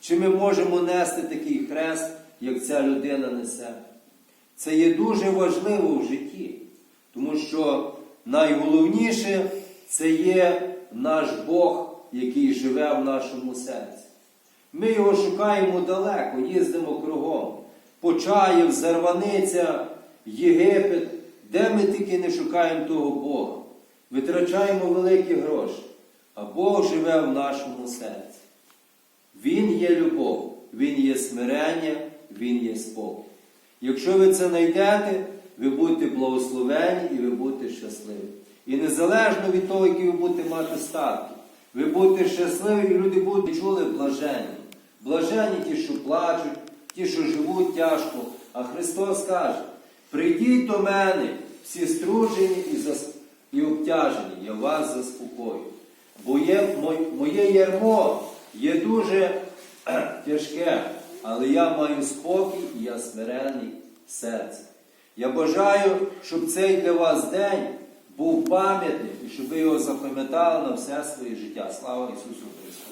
Чи ми можемо нести такий хрест, як ця людина несе? Це є дуже важливо в житті, тому що найголовніше це є наш Бог, який живе в нашому серці. Ми його шукаємо далеко, їздимо кругом. Почаїв, Зарваниця, Єгипет, де ми тільки не шукаємо того Бога. Витрачаємо великі гроші, а Бог живе в нашому серці. Він є любов, Він є смирення, Він є спокій. Якщо ви це знайдете, ви будете благословені і ви будете щасливі. І незалежно від того, які ви будете мати статки, ви будете щасливі, і люди будуть чули блаженні. Блаженні ті, що плачуть, ті, що живуть тяжко. А Христос каже: прийдіть до мене, всі стружені і, зас... і обтяжені, я вас заспокою. Бо є моє ярмо є дуже тяжке, але я маю спокій і я смирений серце. Я бажаю, щоб цей для вас день був пам'ятним і щоб ви його запам'ятали на все своє життя. Слава Ісусу Христу!